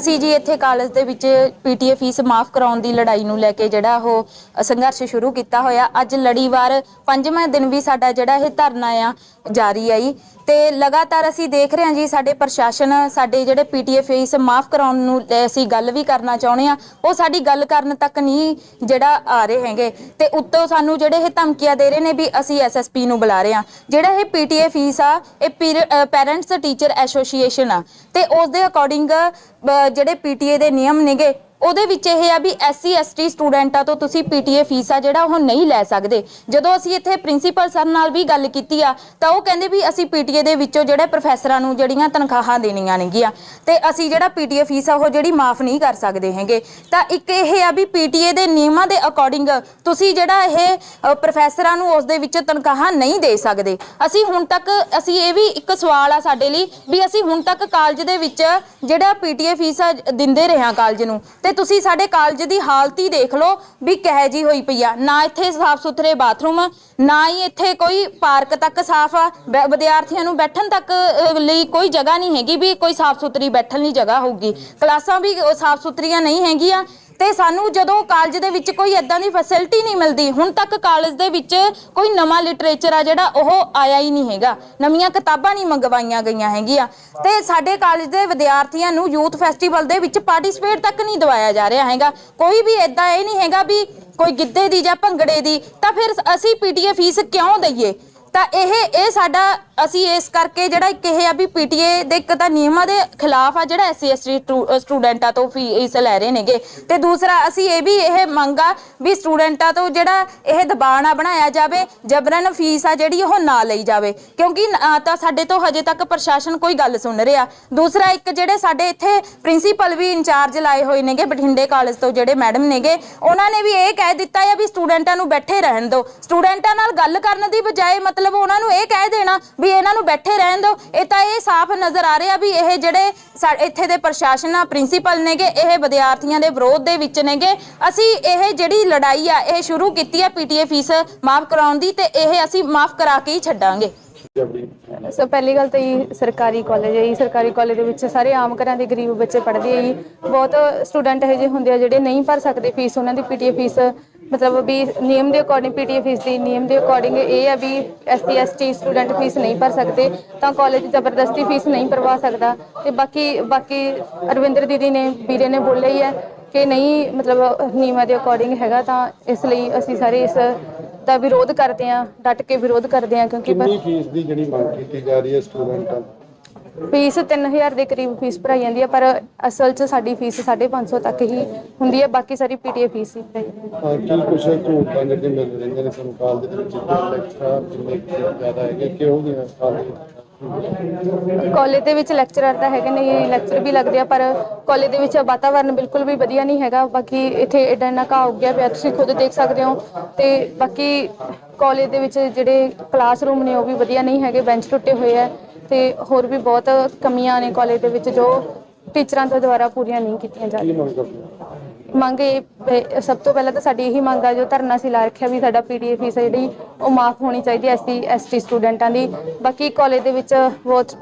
ਅਸੀਂ ਜੀ ਇੱਥੇ ਕਾਲਜ ਦੇ ਵਿੱਚ ਪੀਟੀਏ ਫੀਸ ਮਾਫ ਕਰਾਉਣ ਦੀ ਲੜਾਈ ਨੂੰ ਲੈ ਕੇ ਜਿਹੜਾ ਉਹ ਸੰਘਰਸ਼ ਸ਼ੁਰੂ ਕੀਤਾ ਹੋਇਆ। ਅੱਜ ਲੜੀਵਾਰ ਪੰਜਵਾਂ ਦਿਨ ਵੀ ਸਾਡਾ ਜਿਹੜਾ ਇਹ ਧਰਨਾ ਆ, ਜਾਰੀ ਆਈ। ਤੇ ਲਗਾਤਾਰ ਅਸੀਂ ਦੇਖ ਰਹੇ ਹਾਂ ਜੀ, ਸਾਡੇ ਪ੍ਰਸ਼ਾਸਨ, ਸਾਡੇ ਜਿਹੜੇ ਪੀਟੀਏ ਫੀਸ ਮਾਫ ਕਰਾਉਣ ਨੂੰ ਅਸੀਂ ਗੱਲ ਵੀ ਕਰਨਾ ਚਾਹੁੰਦੇ ਆ ਉਹ ਸਾਡੀ ਗੱਲ ਕਰਨ ਤੱਕ ਨਹੀਂ ਜਿਹੜਾ ਆ ਰਹੇ ਹੈਗੇ। ਤੇ ਉੱਤੋਂ ਸਾਨੂੰ ਜਿਹੜੇ ਇਹ ਧਮਕੀਆਂ ਦੇ ਰਹੇ ਨੇ ਵੀ ਅਸੀਂ ਐਸਐਸਪੀ ਨੂੰ ਬੁਲਾ ਰਹੇ ਆ ਜਿਹੜਾ ਇਹ ਪੀਟੀਏ ਫੀਸ ਆ, ਇਹ ਪੈਰੈਂਟਸ ਟੀਚਰ ਐਸੋਸੀਏਸ਼ਨ ਆ। ਤੇ ਉਸ ਦੇ ਅਕੋਰਡਿੰਗ ਜਿਹੜੇ ਪੀਟੀਏ ਦੇ ਨਿਯਮ ਨੇਗੇ ਉਹਦੇ ਵਿੱਚ ਇਹ ਆ ਵੀ ਐਸਸੀ, ਐਸਟੀ ਸਟੂਡੈਂਟਾਂ ਤੋਂ ਤੁਸੀਂ ਪੀਟੀਏ ਫੀਸ ਆ ਜਿਹੜਾ ਉਹ ਨਹੀਂ ਲੈ ਸਕਦੇ। ਜਦੋਂ ਅਸੀਂ ਇੱਥੇ ਪ੍ਰਿੰਸੀਪਲ ਸਰ ਨਾਲ ਵੀ ਗੱਲ ਕੀਤੀ ਆ, ਤਾਂ ਉਹ ਕਹਿੰਦੇ ਵੀ ਅਸੀਂ ਪੀਟੀਏ ਦੇ ਵਿੱਚੋਂ ਜਿਹੜੇ ਪ੍ਰੋਫੈਸਰਾਂ ਨੂੰ ਜਿਹੜੀਆਂ ਤਨਖਾਹਾਂ ਦੇਣੀਆਂ ਨੇਗੀਆਂ, ਤੇ ਅਸੀਂ ਜਿਹੜਾ ਪੀਟੀਏ ਫੀਸ ਆ ਉਹ ਜਿਹੜੀ ਮਾਫ ਨਹੀਂ ਕਰ ਸਕਦੇ ਹੈਗੇ। ਤਾਂ ਇੱਕ ਇਹ ਆ ਵੀ ਪੀਟੀਏ ਦੇ ਨਿਯਮਾਂ ਦੇ ਅਕੋਰਡਿੰਗ ਤੁਸੀਂ ਜਿਹੜਾ ਇਹ ਪ੍ਰੋਫੈਸਰਾਂ ਨੂੰ ਉਸ ਦੇ ਵਿੱਚ ਤਨਖਾਹਾਂ ਨਹੀਂ ਦੇ ਸਕਦੇ। ਅਸੀਂ ਹੁਣ ਤੱਕ, ਅਸੀਂ ਇਹ ਵੀ ਇੱਕ ਸਵਾਲ ਆ ਸਾਡੇ ਲਈ ਵੀ ਅਸੀਂ ਹੁਣ ਤੱਕ ਕਾਲਜ ਦੇ ਵਿੱਚ ਜਿਹੜਾ ਪੀਟੀਏ ਫੀਸ ਆ, ਦਿੰਦੇ ਰਹੇ ਹਾਂ ਕਾਲਜ ਨੂੰ। ਤੇ ਤੁਸੀਂ ਸਾਡੇ ਕਾਲਜ ਦੀ ਹਾਲਤ ਹੀ ਦੇਖ ਲਓ ਵੀ ਕਿਹੋ ਜੀ ਹੋਈ ਪਈ ਆ। ਨਾ ਇੱਥੇ ਸਾਫ਼ ਸੁਥਰੇ ਬਾਥਰੂਮ ਨਾ ਹੀ ਇੱਥੇ ਕੋਈ ਪਾਰਕ ਤੱਕ ਸਾਫ਼ ਆ। ਬ- ਵਿਦਿਆਰਥੀਆਂ ਨੂੰ ਬੈਠਣ ਤੱਕ ਅ, ਲਈ ਕੋਈ ਜਗ੍ਹਾ ਨਹੀਂ ਹੈਗੀ ਵੀ ਕੋਈ ਸਾਫ਼ ਸੁਥਰੀ ਬੈਠਣ ਲਈ ਜਗ੍ਹਾ ਹੋਊਗੀ। ਕਲਾਸਾਂ ਵੀ ਸਾਫ਼ ਸੁਥਰੀਆਂ ਨਹੀਂ ਹੈਗੀਆਂ। ਤੇ ਸਾਨੂੰ ਜਦੋਂ ਕਾਲਜ ਦੇ ਵਿੱਚ ਕੋਈ ਇਦਾਂ ਦੀ ਫੈਸਿਲਿਟੀ ਨਹੀਂ ਮਿਲਦੀ, ਹੁਣ ਤੱਕ ਕਾਲਜ ਦੇ ਵਿੱਚ ਕੋਈ ਨਵਾਂ ਲਿਟਰੇਚਰ ਆ ਜਿਹੜਾ ਉਹ ਆਇਆ ਹੀ ਨਹੀਂ ਹੈਗਾ। ਨਵੀਆਂ ਕਿਤਾਬਾਂ ਨਹੀਂ ਮੰਗਵਾਈਆਂ ਗਈਆਂ ਹੈਗੀਆਂ। ਤੇ ਸਾਡੇ ਕਾਲਜ ਦੇ ਵਿਦਿਆਰਥੀਆਂ ਨੂੰ ਯੂਥ ਫੈਸਟੀਵਲ ਦੇ ਵਿੱਚ ਪਾਰਟਿਸਿਪੇਟ ਤੱਕ ਨਹੀਂ ਦਵਾਇਆ ਜਾ ਰਿਹਾ ਹੈਗਾ। ਕੋਈ ਵੀ ਇਦਾਂ ਇਹ ਨਹੀਂ ਹੈਗਾ ਵੀ ਕੋਈ ਗਿੱਧੇ ਦੀ ਜਾਂ ਭੰਗੜੇ ਦੀ, ਤਾਂ ਫਿਰ ਅਸੀਂ ਪੀਟੀਏ ਫੀਸ ਕਿਉਂ ਦਈਏ? ਤਾਂ ਇਹ ਇਹ ਸਾਡਾ, ਅਸੀਂ ਇਸ ਕਰਕੇ ਜਿਹੜਾ ਇੱਕ ਇਹ ਆ ਵੀ ਪੀਟੀਏ ਦੇ ਇੱਕ ਤਾਂ ਨਿਯਮਾਂ ਦੇ ਖਿਲਾਫ ਆ ਜਿਹੜਾ ਐਸਸੀ ਐਸਟੀ ਸਟੂਡੈਂਟਾਂ ਤੋਂ ਫੀਸ ਲੈ ਰਹੇ ਨੇਗੇ। ਤੇ ਦੂਸਰਾ, ਅਸੀਂ ਇਹ ਵੀ ਇਹ ਮੰਗਾ ਵੀ ਸਟੂਡੈਂਟਾਂ ਤੋਂ ਜਿਹੜਾ ਇਹ ਦਬਾਅ ਨਾ ਬਣਾਇਆ ਜਾਵੇ, ਜਬਰਨ ਫੀਸ ਆ ਜਿਹੜੀ ਉਹ ਨਾ ਲਈ ਜਾਵੇ। ਕਿਉਂਕਿ ਤਾਂ ਸਾਡੇ ਤੋਂ ਹਜੇ ਤੱਕ ਪ੍ਰਸ਼ਾਸਨ ਕੋਈ ਗੱਲ ਸੁਣ ਰਿਹਾ। ਦੂਸਰਾ, ਇੱਕ ਜਿਹੜੇ ਸਾਡੇ ਇੱਥੇ ਪ੍ਰਿੰਸੀਪਲ ਵੀ ਇੰਚਾਰਜ ਲਾਏ ਹੋਏ ਨੇਗੇ, ਬਠਿੰਡੇ ਕਾਲਜ ਤੋਂ ਜਿਹੜੇ ਮੈਡਮ ਨੇਗੇ, ਉਹਨਾਂ ਨੇ ਵੀ ਇਹ ਕਹਿ ਦਿੱਤਾ ਆ ਵੀ ਸਟੂਡੈਂਟਾਂ ਨੂੰ ਬੈਠੇ ਰਹਿਣ ਦਿਓ। ਸਟੂਡੈਂਟਾਂ ਨਾਲ ਗੱਲ ਕਰਨ ਦੀ ਬਜਾਏ ਮਤਲਬ ਉਹਨਾਂ ਨੂੰ ਇਹ ਕਹਿ ਦੇਣਾ ਵੀ ਇਹਨਾਂ ਨੂੰ ਬੈਠੇ ਰਹਿਣ ਦਿਓ। ਇਹ ਤਾਂ ਇਹ ਸਾਫ਼ ਨਜ਼ਰ ਆ ਰਿਹਾ ਵੀ ਇਹ ਜਿਹੜੇ ਇੱਥੇ ਦੇ ਪ੍ਰਸ਼ਾਸਨ ਆ, ਪ੍ਰਿੰਸੀਪਲ ਨੇਗੇ, ਇਹ ਵਿਦਿਆਰਥੀਆਂ ਦੇ ਵਿਰੋਧ ਦੇ ਵਿੱਚ ਨੇਗੇ। ਅਸੀਂ ਇਹ ਜਿਹੜੀ ਲੜਾਈ ਆ, ਇਹ ਸ਼ੁਰੂ ਕੀਤੀ ਆ ਪੀਟੀਏ ਫੀਸ ਮਾਫ ਕਰਾਉਣ ਦੀ ਤੇ ਇਹ ਅਸੀਂ ਮਾਫ ਕਰਾ ਕੇ ਹੀ ਛੱਡਾਂਗੇ। ਸੋ ਪਹਿਲੀ ਗੱਲ ਤਾਂ ਇਹ ਸਰਕਾਰੀ ਕਾਲਜ ਹੈ ਇਹ ਸਰਕਾਰੀ ਕਾਲਜ ਦੇ ਵਿੱਚ ਸਾਰੇ ਆਮ ਘਰਾਂ ਦੇ ਗਰੀਬ ਬੱਚੇ ਪੜ੍ਹਦੇ ਆ ਜੀ। ਬਹੁਤ ਸਟੂਡੈਂਟ ਇਹ ਜਿਹੇ ਹੁੰਦੇ ਆ ਜਿਹੜੇ ਨਹੀਂ ਭਰ ਸਕਦੇ ਫੀਸ, ਉਹਨਾਂ ਦੀ ਪੀਟੀਏ ਫੀਸ ਮਤਲਬ ਵੀ ਨਿਯਮ ਦੇ ਅਕੋਰਡਿੰਗ ਪੀਟੀਏ ਫੀਸ ਦੀ ਨਿਯਮ ਦੇ ਅਕੋਰਡਿੰਗ ਇਹ ਆ ਵੀ ਐਸਸੀ ਐਸਟੀ ਸਟੂਡੈਂਟ ਫੀਸ ਨਹੀਂ ਭਰ ਸਕਦੇ ਤਾਂ ਕਾਲਜ ਜ਼ਬਰਦਸਤੀ ਫੀਸ ਨਹੀਂ ਭਰਵਾ ਸਕਦਾ ਤੇ ਬਾਕੀ ਬਾਕੀ ਅਰਵਿੰਦਰ ਦੀਦੀ ਨੇ ਵੀਰੇ ਨੇ ਬੋਲਿਆ ਹੀ ਹੈ ਕਿ ਨਹੀਂ ਮਤਲਬ ਨਿਯਮਾਂ ਦੇ ਅਕੋਰਡਿੰਗ ਹੈਗਾ ਤਾਂ ਇਸ ਲਈ ਅਸੀਂ ਸਾਰੇ ਇਸ ਦਾ ਵਿਰੋਧ ਕਰਦੇ ਹਾਂ ਡਟ ਕੇ ਵਿਰੋਧ ਕਰਦੇ ਹਾਂ ਕਿਉਂਕਿ ਕਿੰਨੀ ਫੀਸ ਦੀ ਜਿਹੜੀ ਮੰਗ ਕੀਤੀ ਜਾ ਰਹੀ ਹੈ ਸਟੂਡੈਂਟਾਂ? ਫੀਸ 3000 ਦੇ ਕਰੀਬ ਫੀਸ ਭਰਾਈ ਜਾਂਦੀ ਹੈ ਪਰ ਅਸਲ 'ਚ ਸਾਡੀ ਫੀਸ 550 ਤੱਕ ਹੀ ਹੁੰਦੀ ਹੈ ਬਾਕੀ ਸਾਰੀ ਪੀਟੀਏ ਫੀਸ ਹੀ ਭਰਾਈ ਜਾਂਦੀ ਹੈ ਹਾਂ ਕੀ ਕੁਛ ਸਹੂਲਤਾਂ ਜਿਹੜੀਆਂ ਮਿਲ ਰਹੀਆਂ ਨੇ ਸਾਨੂੰ ਕਾਲਜ ਦੇ ਵਿੱਚ ਲੈਕਚਰ ਜਿੰਨੇ ਕੁ ਜ਼ਿਆਦਾ ਹੈਗੇ ਕਾਲਜ ਕਾਲਜ ਦੇ ਵਿੱਚ ਲੈਕਚਰਰ ਤਾਂ ਹੈਗੇ ਨੇ ਲੈਕਚਰ ਵੀ ਲੱਗਦੇ ਆ ਪਰ ਕਾਲਜ ਦੇ ਵਿੱਚ ਵਾਤਾਵਰਨ ਬਿਲਕੁਲ ਵੀ ਵਧੀਆ ਨਹੀਂ ਹੈਗਾ ਬਾਕੀ ਇੱਥੇ ਏਡਾ ਇੰਨਾ ਘਾਹ ਉੱਗਿਆ ਪਿਆ ਤੁਸੀਂ ਖੁਦ ਦੇਖ ਸਕਦੇ ਹੋ ਤੇ ਬਾਕੀ ਕਾਲਜ ਦੇ ਵਿੱਚ ਜਿਹੜੇ ਕਲਾਸਰੂਮ ਨੇ ਉਹ ਵੀ ਵਧੀਆ ਨਹੀਂ ਹੈਗੇ ਬੈਂਚ ਟੁੱਟੇ ਹੋਏ ਆ ਤੇ ਹੋਰ ਵੀ ਬਹੁਤ ਕਮੀਆਂ ਨੇ ਕਾਲਜ ਦੇ ਵਿੱਚ ਜੋ ਟੀਚਰਾਂ ਦੇ ਦੁਆਰਾ ਪੂਰੀਆਂ ਨਹੀਂ ਕੀਤੀਆਂ ਜਾ ਕੀ ਰਹੀਆਂ ਮੰਗ ਕਰਦੇ ਹੋ? ਮੰਗ ਇਹ ਇਹ ਸਭ ਤੋਂ ਪਹਿਲਾਂ ਤਾਂ ਸਾਡੀ ਇਹੀ ਮੰਗ ਆ ਜੋ ਧਰਨਾ ਸੀ ਲਾ ਰੱਖਿਆ ਵੀ ਸਾਡਾ ਪੀਡੀਏ ਫੀਸ ਜਿਹੜੀ ਉਹ ਮਾਫ ਹੋਣੀ ਚਾਹੀਦੀ ਐ ਐਸਸੀ ਐਸਟੀ ਸਟੂਡੈਂਟਾਂ ਦੀ ਬਾਕੀ ਕਾਲਜ ਦੇ ਵਿੱਚ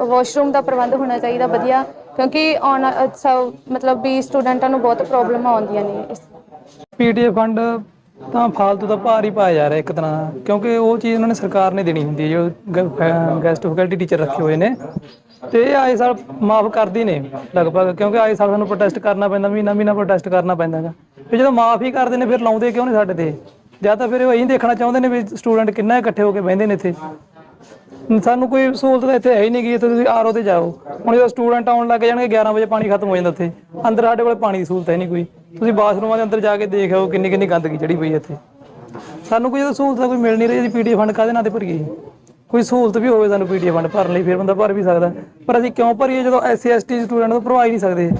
ਵਾਸ਼ਰੂਮ ਦਾ ਪ੍ਰਬੰਧ ਹੋਣਾ ਚਾਹੀਦਾ ਵਧੀਆ ਕਿਉਂਕਿ ਆਉਣ ਸਭ ਮਤਲਬ ਵੀ ਸਟੂਡੈਂਟਾਂ ਨੂੰ ਬਹੁਤ ਪ੍ਰੋਬਲਮ ਆਉਂਦੀਆਂ ਨੇ ਇਸ ਪੀਟੀਏ ਫੰਡ ਤਾਂ ਫਾਲਤੂ ਦਾ ਭਾਰ ਹੀ ਪਾਇਆ ਜਾ ਰਿਹਾ ਇੱਕ ਤਰ੍ਹਾਂ ਦਾ, ਕਿਉਂਕਿ ਉਹ ਚੀਜ਼ ਉਹਨਾਂ ਨੇ ਸਰਕਾਰ ਨੇ ਦੇਣੀ ਹੁੰਦੀ ਹੈ, ਜੋ ਗੈਸਟ ਫੈਕਲਟੀ ਟੀਚਰ ਰੱਖੇ ਹੋਏ ਨੇ। ਤੇ ਇਹ ਆਏ ਸਾਲ ਮਾਫ ਕਰਦੀ ਨੇ, ਲਗਭਗ, ਕਿਉਂਕਿ ਆਏ ਸਾਲ ਸਾਨੂੰ ਪ੍ਰੋਟੈਸਟ ਕਰਨਾ ਪੈਂਦਾ, ਮਹੀਨਾ ਮਹੀਨਾ ਪ੍ਰੋਟੈਸਟ ਕਰਨਾ ਪੈਂਦਾ ਹੈਗਾ ਤੇ ਜਦੋਂ ਮਾਫ ਹੀ ਕਰਦੇ ਨੇ, ਫਿਰ ਲਾਉਂਦੇ ਕਿਉਂ ਨਹੀਂ ਸਾਡੇ ਤੇ? ਜਾਂ ਤਾਂ ਫਿਰ ਉਹ ਇਹੀ ਦੇਖਣਾ ਚਾਹੁੰਦੇ ਨੇ ਵੀ ਸਟੂਡੈਂਟ ਕਿੰਨਾ ਇਕੱਠੇ ਹੋ ਕੇ ਬਹਿੰਦੇ ਨੇ ਇੱਥੇ। ਸਾਨੂੰ ਕੋਈ ਸਹੂਲਤ ਤਾਂ ਇੱਥੇ ਹੈ ਹੀ ਨਹੀਂ ਗੀ, ਇੱਥੇ ਤੁਸੀਂ ਆਰਓ ਤੇ ਜਾਓ। ਹੁਣ ਜਦੋਂ ਸਟੂਡੈਂਟ ਆਉਣ ਲੱਗ ਜਾਣਗੇ 11 ਵਜੇ ਪਾਣੀ ਖਤਮ ਹੋ ਜਾਂਦਾ ਉੱਥੇ। ਅੰਦਰ ਸਾਡੇ ਕੋਲ ਪਾਣੀ ਦੀ ਸਹੂਲਤ ਹੈ ਨਹੀਂ ਕੋਈ। ਤੁਸੀਂ ਬਾਥਰੂਮਾਂ ਦੇ ਅੰਦਰ ਜਾ ਕੇ ਦੇਖ ਆਓ ਕਿੰਨੀ ਕਿੰਨੀ ਗੰਦਗੀ ਚੜੀ ਪਈ ਹੈ ਇੱਥੇ। ਸਾਨੂੰ ਕੋਈ ਸਹੂਲਤ ਕੋਈ ਮਿਲ ਨਹੀਂ ਰਹੀ ਜੀ ਪੀਡੀਐਫ ਫੰਡ ਕਾਹਦੇ ਨਾਂ ਤੇ ਭਰੀਏ? ਕੋਈ ਸਹੂਲਤ ਵੀ ਹੋਵੇ ਸਾਨੂੰ ਪੀਡੀਐਫ ਫੰਡ ਭਰਨ ਲਈ, ਫਿਰ ਬੰਦਾ ਭਰ ਵੀ ਸਕਦਾ। ਪਰ ਅਸੀਂ ਕਿਉਂ ਭਰੀਏ ਜਦੋਂ ਐਸਸੀ ਐਸਟੀ ਸਟੂਡੈਂਟ ਨੂੰ ਭਰਵਾ ਹੀ ਨਹੀਂ ਸਕਦੇ?